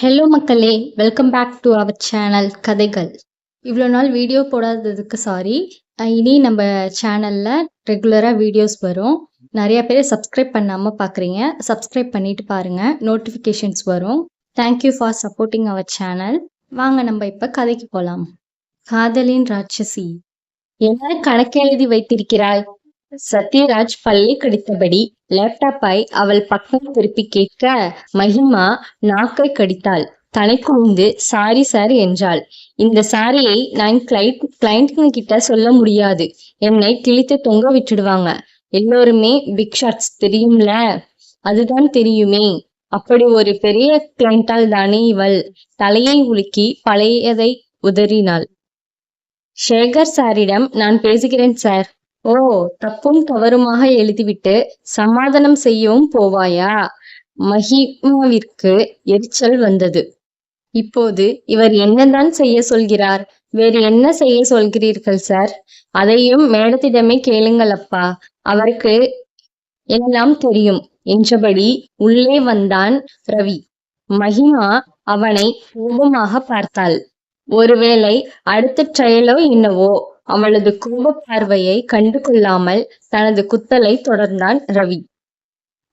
Hello மக்களே. Welcome back to our channel கதைகள். இவ்வளோ நாள் வீடியோ போடாததுக்கு சாரி இனி நம்ம சேனலில் ரெகுலராக வீடியோஸ் வரும். நிறைய பேர் சப்ஸ்கிரைப் பண்ணாமல் பார்க்குறீங்க சப்ஸ்கிரைப் பண்ணிட்டு பாருங்கள் நோட்டிஃபிகேஷன்ஸ் வரும். Thank you for supporting our channel வாங்க நம்ம இப்போ கதைக்கு போகலாம் காதலின் ராட்சசி. என்ன கணக்கு எழுதி வைத்திருக்கிறாய்? சத்யராஜ் பல்லை கடித்தபடி லேப்டாப்பை அவள் பக்கம் திருப்பி கேட்க மகிமா நாக்கை கடித்தாள். தலை குனிந்து சாரி சார் என்றாள். இந்த சாரியை நான் கிளைண்ட் கிளைண்ட்டுங்க கிட்ட சொல்ல முடியாது. என்னை கிழித்து தொங்க விட்டுடுவாங்க. எல்லோருமே பிக் ஷாட்ஸ் தெரியும்ல? அதுதான் தெரியுமே. அப்படி ஒரு பெரிய கிளைண்டால் தானே இவள். தலையை உலுக்கி பழையதை உதறினாள். சேகர் சாரிடம் நான் பேசுகிறேன் சார். ஓ தப்பும் தவறுமாக எழுதிவிட்டு சமாதானம் செய்யவும் போவாயா? மஹிமாவிற்கு எரிச்சல் வந்தது. இப்போது இவர் என்னதான் செய்ய சொல்கிறார்? வேறு என்ன செய்ய சொல்கிறீர்கள் சார்? அதையும் மேடத்திடமே கேளுங்கள் அப்பா. அவருக்கு எல்லாம் தெரியும் என்றபடி உள்ளே வந்தான் ரவி. மகிமா அவனை கோபமாக பார்த்தாள். ஒருவேளை அடுத்த ட்ரையலோ என்னவோ? அவளது கோப பார்வையை கண்டு கொள்ளாமல் தனது குத்தலை தொடர்ந்தான் ரவி.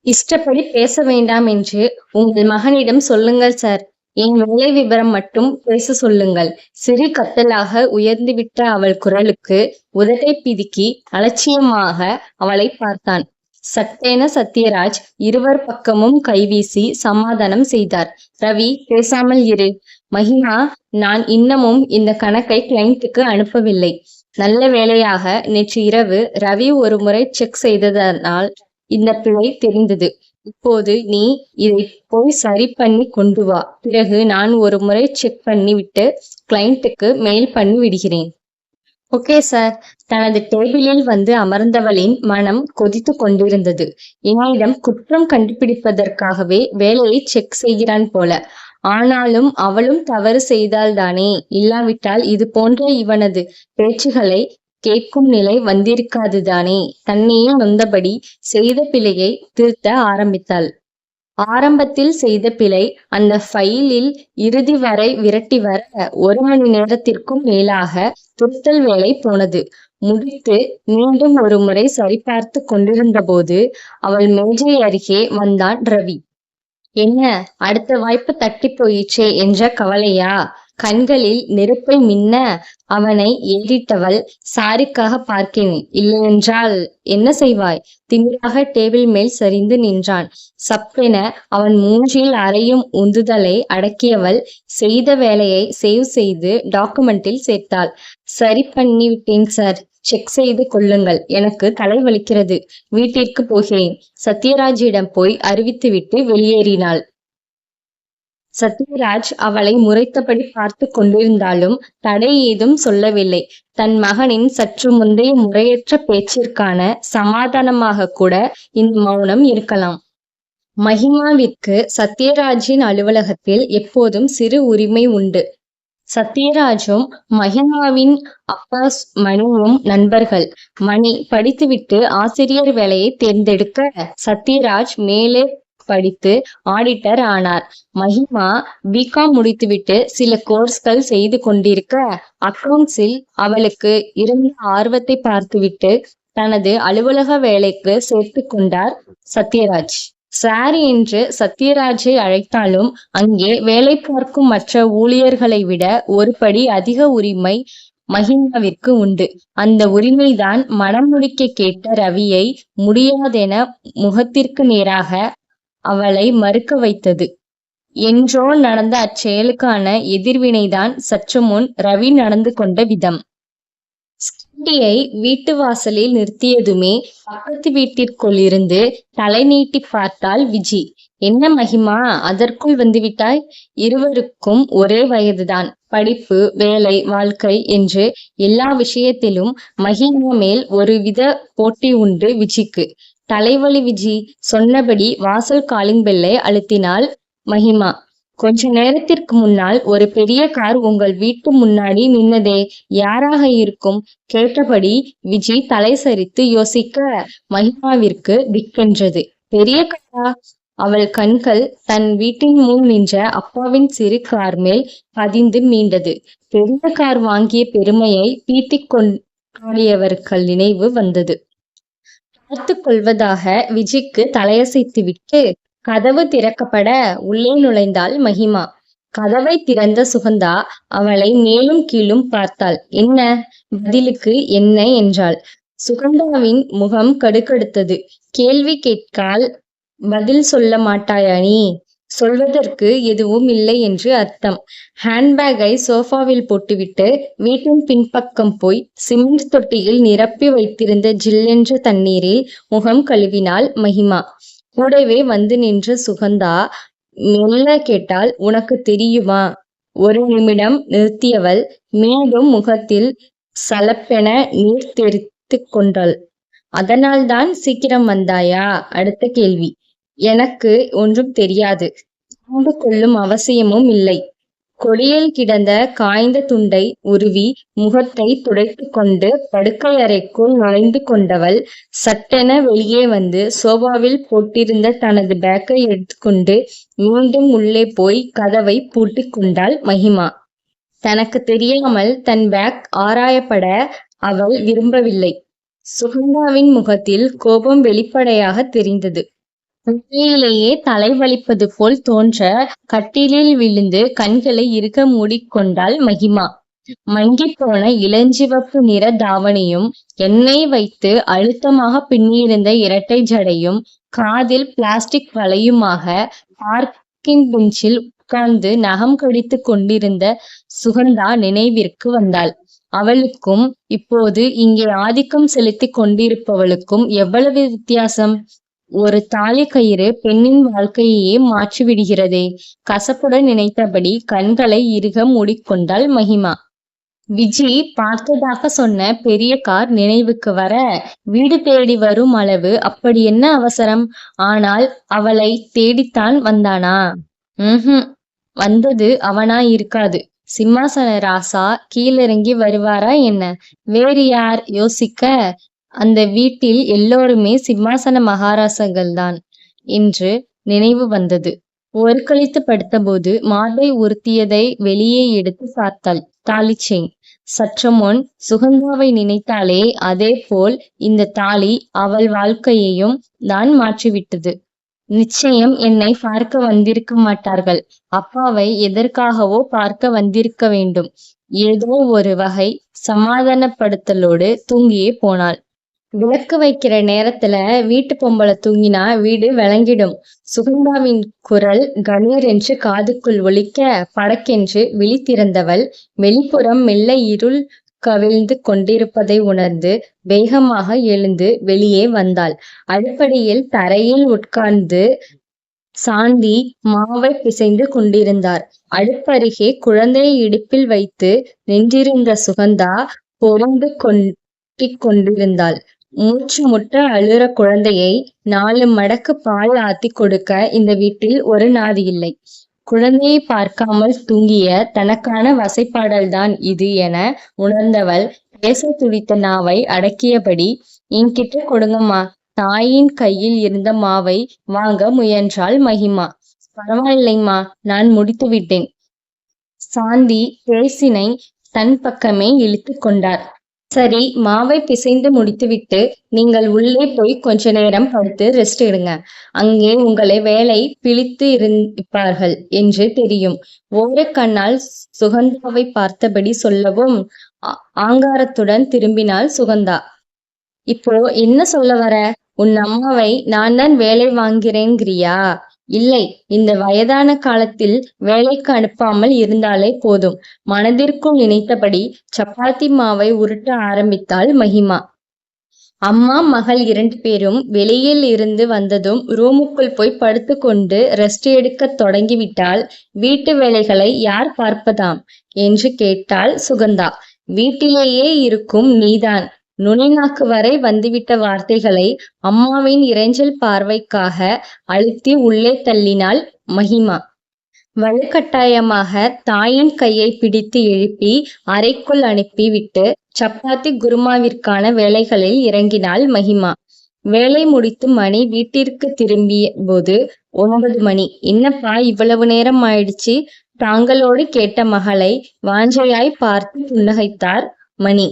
இஷ்டப்படி பேச வேண்டாம் என்று உங்கள் மகனிடம் சொல்லுங்கள் சார். என் வேலை விவரம் மட்டும் பேச சொல்லுங்கள். சிறு கத்தலாக உயர்ந்துவிட்ட அவள் குரலுக்கு உதட்டை பிதுக்கி அலட்சியமாக அவளை பார்த்தான். சட்டேன சத்யராஜ் இருவர் பக்கமும் கைவீசி சமாதானம் செய்தார். ரவி பேசாமல் இரு. மகிமா நான் இன்னமும் இந்த கணக்கை கிளைண்ட்டுக்கு அனுப்பவில்லை. நல்ல வேளையாக நேற்று இரவு ரவி ஒரு முறை செக் செய்ததனால் இந்த பிழை தெரிந்தது. இப்போது நீ இதை போய் சரி பண்ணி கொண்டு வா. பிறகு நான் ஒரு முறை செக் பண்ணி விட்டு கிளைண்ட்டுக்கு மெயில் பண்ணி விடுகிறேன். ஓகே சார் தனது டேபிளில் வந்து அமர்ந்தவளின் மனம் கொதித்து கொண்டிருந்தது. என்னிடம் குற்றம் கண்டுபிடிப்பதற்காகவே வேலையை செக் செய்கிறான் போல. ஆனாலும் அவளும் தவறு செய்தால்தானே இல்லாவிட்டால் இது போன்ற இவனது பேச்சுகளை கேட்கும் நிலை வந்திருக்காதுதானே? தன்னையே நொந்தபடி செய்த பிழையை திருத்த ஆரம்பித்தாள். ஆரம்பத்தில் செய்த பிழை அந்த ஃபைலில் இறுதி வரை விரட்டி வர ஒரு மணி நேரத்திற்கும் மேலாக திருத்தல் வேலை போனது. முடித்து மீண்டும் ஒரு முறை சரிபார்த்து கொண்டிருந்த போது அவள் மேஜை அருகே வந்தான் ரவி. என்ன அடுத்த வாய்ப்பு தட்டி போயிச்சே என்ற கவலையா? கண்களில் நெருப்பை மின்ன அவனை ஏறிட்டவள் சாரிக்காக பார்க்கிறேன் இல்லையென்றால் என்ன செய்வாய்? திமிராக டேபிள் மேல் சரிந்து நின்றான். சப்பென அவன் மூஞ்சில் அறையும் உந்துதலை அடக்கியவள் செய்த வேலையை சேவ் செய்து டாக்குமெண்டில் சேர்த்தாள். சரி பண்ணி விட்டேன் சார். செக் செய்து கொள்ளுங்கள். எனக்கு தலை வலிக்கிறது. வீட்டிற்கு போகிறேன். சத்யராஜிடம் போய் அறிவித்துவிட்டு வெளியேறினாள். சத்யராஜ் அவளை முறைத்தபடி பார்த்து கொண்டிருந்தாலும் தடை ஏதும் சொல்லவில்லை. தன் மகனின் சற்று முந்தைய முறையற்ற பேச்சிற்கான சமாதானமாக கூட இந்த மௌனம் இருக்கலாம். மகிமாவிற்கு சத்யராஜின் அலுவலகத்தில் எப்போதும் சிறு உரிமை உண்டு. சத்யராஜும் மகிமாவின் அப்பா மணியும் நண்பர்கள். மணி படித்துவிட்டு ஆசிரியர் வேலையை தேர்ந்தெடுக்க சத்யராஜ் மேலே படித்து ஆடிட்டர் ஆனார். மஹிமா பிகாம் முடித்துவிட்டு சில கோர்ஸ்கள் செய்து கொண்டிருக்க அக்கவுண்ட்ஸில் அவளுக்கு இருந்த ஆர்வத்தை பார்த்துவிட்டு தனது அலுவலக வேலைக்கு சேர்த்து கொண்டார் சத்யராஜ். சாரி என்று சத்யராஜை அழைத்தாலும் அங்கே வேலை பார்க்கும் மற்ற ஊழியர்களை விட ஒருபடி அதிக உரிமை மஹிமாவிற்கு உண்டு. அந்த உரிமைதான் மனம் முடிக்க கேட்ட ரவியை முடியாதென முகத்திற்கு நேராக அவளை மறுக்க வைத்தது. என்றோ நடந்த அச்செயலுக்கான எதிர்வினைதான் சற்று முன் ரவி நடந்து கொண்ட விதம். ஸ்கூட்டியை வீட்டு வாசலில் நிறுத்தியதுமே பக்கத்து வீட்டிற்குள் இருந்து தலை நீட்டி பார்த்தாள் விஜி. என்ன மகிமா அதற்குள் வந்துவிட்டாய்? இருவருக்கும் ஒரே வயதுதான். படிப்பு வேலை வாழ்க்கை என்று எல்லா விஷயத்திலும் மகிமா மேல் ஒருவித போட்டி உண்டு விஜிக்கு. தலைவலி விஜி சொன்னபடி வாசல் காலிங் பெல்லை அழுத்தினாள் மகிமா. கொஞ்ச நேரத்திற்கு முன்னால் ஒரு பெரிய கார் உங்கள் வீட்டு முன்னாடி நின்னதே யாராக இருக்கும்? கேட்டபடி விஜி தலை சரித்து யோசிக்க மகிமாவிற்கு திக்கென்றது. பெரிய காரா அவள் கண்கள் தன் வீட்டின் முன் நின்ற அப்பாவின் சிறு கார் மேல் பதிந்து மீண்டது பெரிய கார் வாங்கிய பெருமையை பீத்திக் கொண்டாடியவர்கள் நினைவு வந்தது. பார்த்துக் கொள்வதாக விஜிக்கு தலையசைத்துவிட்டு கதவு திறக்கப்பட உள்ளே நுழைந்தாள் மகிமா. கதவை திறந்த சுகந்தா அவளை மேலும் கீழும் பார்த்தாள். என்ன? பதிலுக்கு என்ன என்றாள். சுகந்தாவின் முகம் கடுக்கடுத்தது. கேள்வி கேட்கால் பதில் சொல்ல மாட்டாயா நீ? சொல்வதற்கு எதுவும் இல்லை என்று அர்த்தம். ஹேண்ட்பேக்கை சோஃபாவில் போட்டுவிட்டு வீட்டின் பின்பக்கம் போய் சிமெண்ட் தொட்டியில் நிரப்பி வைத்திருந்த ஜில்லென்ற தண்ணீரில் முகம் கழுவினாள் மகிமா. கூடவே வந்து நின்ற சுகந்தா மெல்ல கேட்டால் உனக்கு தெரியுமா? ஒரு நிமிடம் நிறுத்தியவள் மீண்டும் முகத்தில் சலப்பென நீர் தெரித்து கொண்டாள். அதனால்தான் சீக்கிரம் வந்தாயா? அடுத்த கேள்வி. எனக்கு ஒன்றும் தெரியாது. தெரிந்து கொள்ளும் அவசியமும் இல்லை. கொடியில் கிடந்த காய்ந்த துண்டை உருவி முகத்தை துடைத்து கொண்டு படுக்கை அறைக்குள் நுழைந்து கொண்டவள் சட்டென வெளியே வந்து சோபாவில் போட்டிருந்த தனது பேக்கை எடுத்துக்கொண்டு மீண்டும் உள்ளே போய் கதவை பூட்டிக் கொண்டாள் மகிமா. தனக்கு தெரியாமல் தன் பேக் ஆராயப்பட அவள் விரும்பவில்லை. சுகந்தாவின் முகத்தில் கோபம் வெளிப்படையாக தெரிந்தது. உண்மையிலேயே தலை வலிப்பது போல் தோன்ற கட்டிலில் விழுந்து கண்களை இருக்க மூடிக்கொண்டாள் மகிமா. மங்கி போன இளஞ்சிவப்பு நிற தாவணியும் எண்ணெய் வைத்து அழுத்தமாக பின்னியிருந்த இரட்டை ஜடையும் காதில் பிளாஸ்டிக் வலையுமாக பார்க்கிங் பெஞ்சில் உட்கார்ந்து நகம் கடித்துக் கொண்டிருந்த சுகந்தா நினைவிற்கு வந்தாள். அவளுக்கும் இப்போது இங்கே ஆதிக்கம் செலுத்திக் கொண்டிருப்பவளுக்கும் எவ்வளவு வித்தியாசம்? ஒரு தாலி கயிறு பெண்ணின் வாழ்க்கையையே மாற்றிவிடுகிறதே. கசப்புடன் நினைத்தபடி கண்களை இறுக மூடிக்கொண்டாள் மகிமா. விஜி பார்த்ததாக சொன்ன பெரிய கார் நினைவுக்கு வர வீடு தேடி வரும் அளவு அப்படி என்ன அவசரம்? ஆனால் அவளை தேடித்தான் வந்தானா? ஹம் வந்தது அவனா இருக்காது சிம்மாசன ராசா கீழிறங்கி வருவாரா என்ன? வேறு யார்? யோசிக்க அந்த வீட்டில் எல்லோருமே சிம்மாசன மகாராசர்கள்தான் என்று நினைவு வந்தது. ஒரு கழித்து படுத்தபோது மார்பை உறுத்தியதை வெளியே எடுத்து பார்த்தாள் தாலி செயின் சற்று முன் சுகந்தாவை நினைத்தாலே அதே போல் இந்த தாலி அவள் வாழ்க்கையையும் தான் மாற்றிவிட்டது. நிச்சயம் என்னை பார்க்க வந்திருக்க மாட்டார்கள். அப்பாவை எதற்காகவோ பார்க்க வந்திருக்க வேண்டும். ஏதோ ஒரு வகை சமாதானப்படுத்தலோடு தூங்கியே போனாள். விளக்கு வைக்கிற நேரத்துல வீட்டு பொம்பளை தூங்கினா வீடு விளங்கிடும். சுகந்தாவின் குரல் கணீர் என்று காதுக்குள் ஒலிக்க படக்கென்று விழி திறந்தவள். வெளிப்புறம் மெல்ல இருள் கவிழ்ந்து கொண்டிருப்பதை உணர்ந்து வேகமாக எழுந்து வெளியே வந்தாள். அடுப்படியில் தரையில் உட்கார்ந்து சாந்தி மாவை பிசைந்து கொண்டிருந்தார். அடுப்பருகே குழந்தையை இடுப்பில் வைத்து நின்றிருந்த சுகந்தா பொருந்து கொண்டிருந்தாள். மூச்சு முட்ட அழுற குழந்தையை நாலு மடக்கு பால் ஆத்தி கொடுக்க இந்த வீட்டில் ஒரு நாதி இல்லை. குழந்தையை பார்க்காமல் தூங்கிய தனக்கான வசைப்பாடல்தான் இது என உணர்ந்தவள் பேச துடித்த நாவை அடக்கியபடி என்கிட்ட கொடுங்கம்மா. தாயின் கையில் இருந்த மாவை வாங்க முயன்றாள் மகிமா. பரவாயில்லைம்மா நான் முடித்து விட்டேன். சாந்தி பேசினை தன் பக்கமே இழுத்து கொண்டார். சரி மாவை பிசைந்து முடித்துவிட்டு நீங்கள் உள்ளே போய் கொஞ்ச நேரம் படுத்து ரெஸ்ட் எடுங்க. அங்கே உங்களை வேலை பிழித்து இருப்பார்கள் என்று தெரியும். ஓரக்கண்ணால் சுகந்தாவை பார்த்தபடி சொல்லவும் ஆங்காரத்துடன் திரும்பினாள் சுகந்தா. இப்போ என்ன சொல்ல வர? உன் அம்மாவை நான் தான் வேலை வாங்கிறேங்கிறியா இல்லை இந்த வயதான காலத்தில் வேலைக்கு அனுப்பாமல் இருந்தாலே போதும். மனதிற்குள் நினைத்தபடி சப்பாத்தி மாவை உருட்ட ஆரம்பித்தாள் மகிமா. அம்மா மகள் இரண்டு பேரும் வெளியில் இருந்து வந்ததும் ரூமுக்குள் போய் படுத்துக்கொண்டு ரெஸ்ட் எடுக்க தொடங்கிவிட்டால் வீட்டு வேலைகளை யார் பார்ப்பதாம்? என்று கேட்டாள் சுகந்தா. வீட்டிலேயே இருக்கும் நீதான். நுனிநாக்கு வரை வந்துவிட்ட வார்த்தைகளை அம்மாவின் இறைஞ்சல் பார்வைக்காக அழுத்தி உள்ளே தள்ளினாள் மகிமா. வலுக்கட்டாயமாக தாயின் கையை பிடித்து எழுப்பி அறைக்குள் அனுப்பி விட்டு சப்பாத்தி குருமாவிற்கான வேலைகளில் இறங்கினாள் மகிமா. வேலை முடித்து மணி வீட்டிற்கு திரும்பிய போது ஒன்பது மணி. என்னப்பா இவ்வளவு நேரம் ஆயிடுச்சு? தாங்களோடு கேட்ட மகளை வாஞ்சையாய் பார்த்து புன்னகைத்தார் மணி.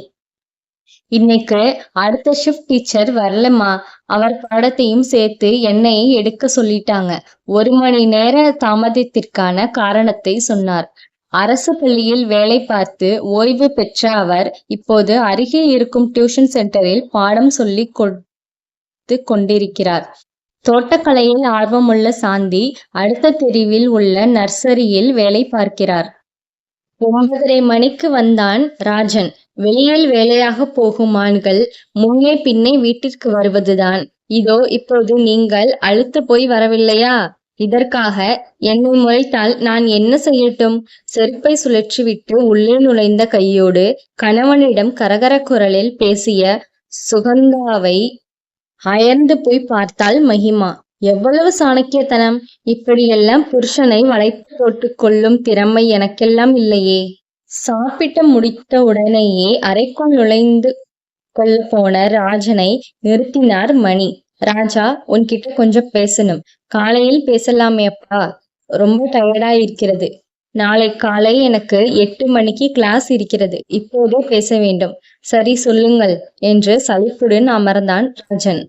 இன்னைக்கு அடுத்த ஷிஃப்ட் டீச்சர் வரலம்மா. அவர் பாடத்தையும் சேர்த்து என்னை எடுக்க சொல்லிட்டாங்க. ஒரு மணி நேர தாமதத்திற்கான காரணத்தை சொன்னார். அரசு பள்ளியில் வேலை பார்த்து ஓய்வு பெற்ற அவர் இப்போது அருகே இருக்கும் டியூஷன் சென்டரில் பாடம் சொல்லி கொடுத்து கொண்டிருக்கிறார். தோட்டக்கலையில் ஆர்வமுள்ள சாந்தி அடுத்த தெருவில் உள்ள நர்சரியில் வேலை பார்க்கிறார். ஒன்பதரை மணிக்கு வந்தான் ராஜன். வெளியில் வேலையாக போகும் ஆண்கள் முன்னே பின்னே வீட்டிற்கு வருவதுதான். இதோ இப்போது நீங்கள் அழுத்து போய் வரவில்லையா? இதற்காக என்னை முறைத்தால் நான் என்ன செய்யட்டும்? செருப்பை சுழற்றிவிட்டு உள்ளே நுழைந்த கையோடு கணவனிடம் கரகர குரலில் பேசிய சுகந்தாவை அயர்ந்து போய் பார்த்தாள் மகிமா. எவ்வளவு சாணக்கியத்தனம்? இப்படியெல்லாம் புருஷனை வளைத்து போட்டுக் கொள்ளும் திறமை எனக்கெல்லாம் இல்லையே. சாப்பிட்டு முடித்த உடனேயே அறைக்குள் நுழைந்து கொள்ள போன ராஜனை நிறுத்தினார் மணி. ராஜா உன்கிட்ட கொஞ்சம் பேசணும். காலையில் பேசலாமே அப்பா. ரொம்ப டயர்டா இருக்கிறது நாளை காலை எனக்கு எட்டு மணிக்கு கிளாஸ் இருக்கிறது. இப்போதே பேச வேண்டும். சரி சொல்லுங்கள் என்று சலிப்புடன் அமர்ந்தான் ராஜன்.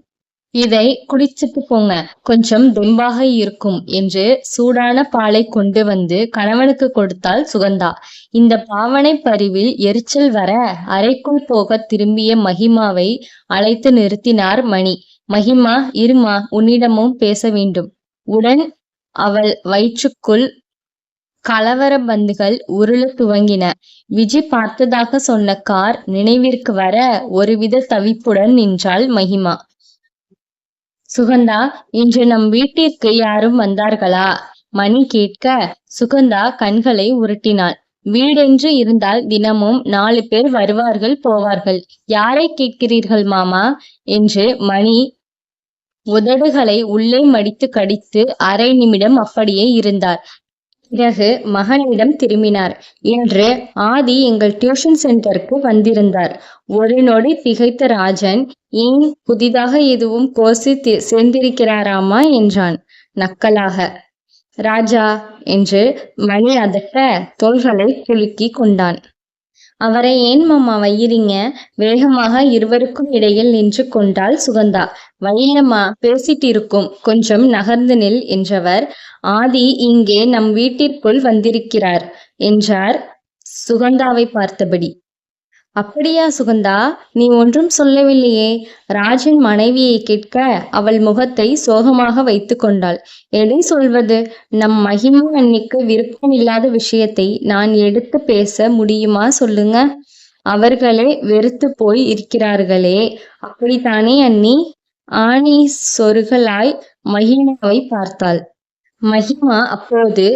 இதை குடிச்சிட்டு போங்க. கொஞ்சம் தெம்பாக இருக்கும் என்று சூடான பாலை கொண்டு வந்து கணவனுக்கு கொடுத்தாள் சுகந்தா. இந்த பாவனை பரிவில் எரிச்சல் வர அறைக்குள் போக திரும்பிய மகிமாவை அழைத்து நிறுத்தினார் மணி. மகிமா இருமா உன்னிடமும் பேச வேண்டும். உடன் அவள் வயிற்றுக்குள் கலவர பந்துகள் உருள துவங்கின. விஜி பார்த்ததாக சொன்ன கார் நினைவிற்கு வர ஒருவித தவிப்புடன் நின்றாள் மகிமா. சுகந்தா இன்று நம் வீட்டிற்கு யாரும் வந்தார்களா? மணி கேட்க சுகந்தா கண்களை உருட்டினாள். வீடென்று இருந்தால் தினமும் நாலு பேர் வருவார்கள் போவார்கள். யாரை கேட்கிறீர்கள் மாமா? என்று மணி உதடுகளை உள்ளே மடித்து கடித்து அரை நிமிடம் அப்படியே இருந்தார். பிறகு மகனிடம் திரும்பினார். இன்று ஆதி எங்கள் டியூஷன் சென்டருக்கு வந்திருந்தார். ஒரு நொடி திகைத்த ராஜன் ஏன் புதிதாக எதுவும் கோர்ஸு தி- சேர்ந்திருக்கிறாராமா? என்றான். நக்கலாக. ராஜா என்று மணி அதட்ட தோள்களை குலுக்கி கொண்டான். அவரை ஏன் மாமா வையிறீங்க? வேகமாக இருவருக்கும் இடையில் நின்று கொண்டாள் சுகந்தா. வையம்மா பேசிட்டு இருக்கும் கொஞ்சம் நகர்ந்து நில் என்றவர். ஆதி இங்கே நம் வீட்டிற்குள் வந்திருக்கிறார் என்றார் சுகந்தாவை பார்த்தபடி. அப்படியா சுகந்தா? நீ ஒன்றும் சொல்லவில்லையே. ராஜன் மனைவியை கேட்க அவள் முகத்தை சோகமாக வைத்து கொண்டாள். எதை சொல்வது? நம் மகிமா அன்னிக்கு விருப்பமில்லாத விஷயத்தை நான் எடுத்து பேச முடியுமா சொல்லுங்க. அவர்களே வெறுத்து போய் இருக்கிறார்களே. அப்படித்தானே அண்ணி? ஆணி சொருகலாய் மகிமாவை பார்த்தாள். மகிமா அப்போது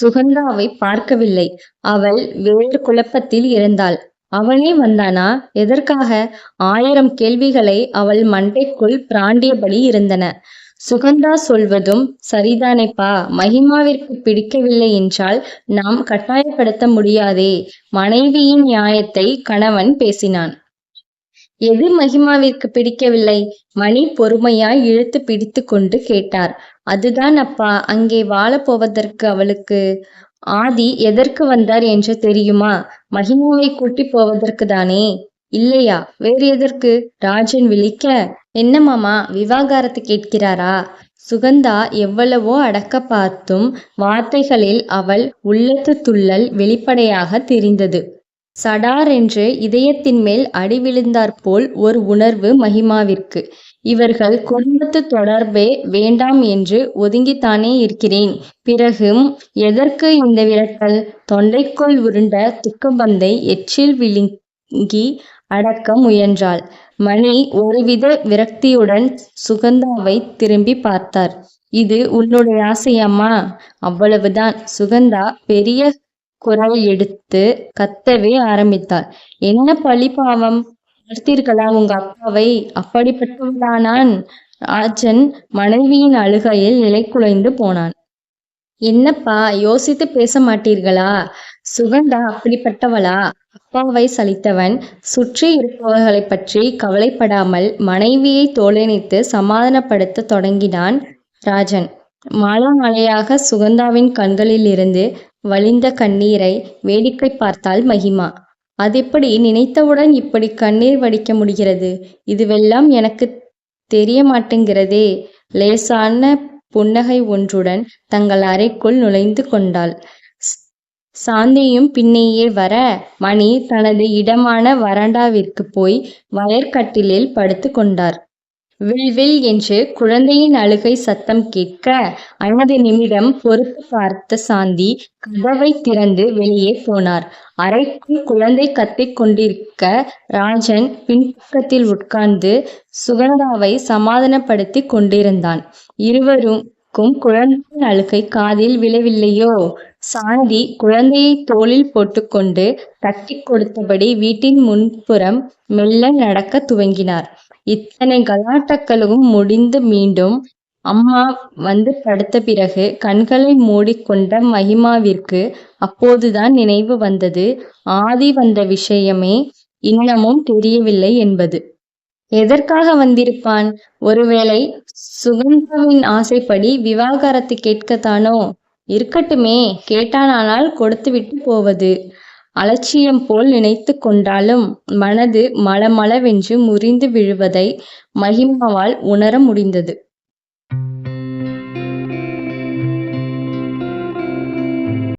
சுகந்தாவை பார்க்கவில்லை. அவள் வேறு குழப்பத்தில் இருந்தாள். அவனே வந்தானா? எதற்காக? ஆயிரம் கேள்விகளை அவள் மண்டைக்குள் பிராண்டியபடி இருந்தன. சுகந்தா சொல்வதும் சரிதானேப்பா. மகிமாவிற்கு பிடிக்கவில்லை என்றால் நாம் கட்டாயப்படுத்த முடியாதே. மனைவியின் நியாயத்தை கணவன் பேசினான். எது மகிமாவிற்கு பிடிக்கவில்லை? மணி பொறுமையாய் இழுத்து பிடித்து கொண்டு கேட்டார். அதுதான் அப்பா. அங்கே வாழப் போவதற்கு அவளுக்கு ஆதி எதற்கு வந்தார் என்று தெரியுமா? மகிமாவை கூட்டி போவதற்கு தானே? இல்லையா? வேறு எதற்கு? ராஜன் விழிக்க என்ன மாமா விவாகரத்து கேட்கிறாரா? சுகந்தா எவ்வளவோ அடக்க பார்த்தும் வார்த்தைகளில் அவள் உள்ளத்து துள்ளல் வெளிப்படையாக தெரிந்தது. சடார் என்று இதயத்தின் மேல் அடி விழுந்தாற்போல் ஒரு உணர்வு மகிமாவிற்கு. இவர்கள் குடும்பத்து தொடர்பே வேண்டாம் என்று ஒதுங்கித்தானே இருக்கிறேன். பிறகும் எதற்கு இந்த விரட்டல்? தொண்டைக்குள் உருண்ட துக்கபந்தை எச்சில் விழுங்கி அடக்க முயன்றாள். மணி ஒருவித விரக்தியுடன் சுகந்தாவை திரும்பி பார்த்தார். இது உன்னுடைய ஆசையம்மா? அவ்வளவுதான். சுகந்தா பெரிய குரல் எடுத்து கத்தவே ஆரம்பித்தாள் என்ன பழி பாவம்? பார்த்தீர்களா உங்க அப்பாவை? அப்படிப்பட்டவளானான். ராஜன் மனைவியின் அழுகையில் நிலை குலைந்து போனான். என்னப்பா யோசித்து பேச மாட்டீர்களா? சுகந்தா அப்படிப்பட்டவளா? அப்பாவை சலித்தவன். சுற்றி இருப்பவர்களைப் பற்றி கவலைப்படாமல் மனைவியை தோலணித்து சமாதானப்படுத்த தொடங்கினான் ராஜன். மாலை மாலையாக சுகந்தாவின் கண்களிலிருந்து வழிந்த கண்ணீரை வேடிக்கை பார்த்தாள் மகிமா. அதெப்படி நினைத்தவுடன் இப்படி கண்ணீர் வடிக்க முடிகிறது? இதுவெல்லாம் எனக்கு தெரிய மாட்டேங்கிறதே லேசான புன்னகை ஒன்றுடன் தங்கள் அறைக்குள் நுழைந்து கொண்டாள். ஸ்- சாந்தியும் பின்னேயே வர மணி தனது இடமான வராண்டாவிற்கு போய் வயற்கட்டிலில் படுத்து கொண்டார். வில் வில் என்று குழந்தையின் அழுகை சத்தம் கேட்க ஐம்பது நிமிடம் பொறுத்து பார்த்த சாந்தி கதவை திறந்து வெளியே போனார். அறைக்குள் குழந்தை கத்திக் கொண்டிருக்க ராஜன் பின்பக்கத்தில் உட்கார்ந்து சுகந்தாவை சமாதானப்படுத்தி கொண்டிருந்தான். இருவருக்கும் குழந்தையின் அழுகை காதில் விழவில்லையோ? சாந்தி குழந்தையை தோளில் போட்டுக்கொண்டு தட்டி கொடுத்தபடி வீட்டின் முன்புறம் மெல்ல நடக்க துவங்கினார். இத்தனை கலாட்டக்களும் முடிந்து மீண்டும் அம்மா வந்து படுத்த பிறகு கண்களை மூடிக்கொண்ட மகிமாவிற்கு அப்போதுதான் நினைவு வந்தது. ஆதி வந்த விஷயமே இன்னமும் தெரியவில்லை என்பது. எதற்காக வந்திருப்பான்? ஒருவேளை சுகந்தாவின் ஆசைப்படி விவாகரத்து கேட்கத்தானோ? இருக்கட்டுமே கேட்டானால் கொடுத்துவிட்டு போவது. அலட்சியம் போல் நினைத்து கொண்டாலும் மனது மளமளவென்று முறிந்து விழுவதை மகிமாவால் உணர முடிந்தது.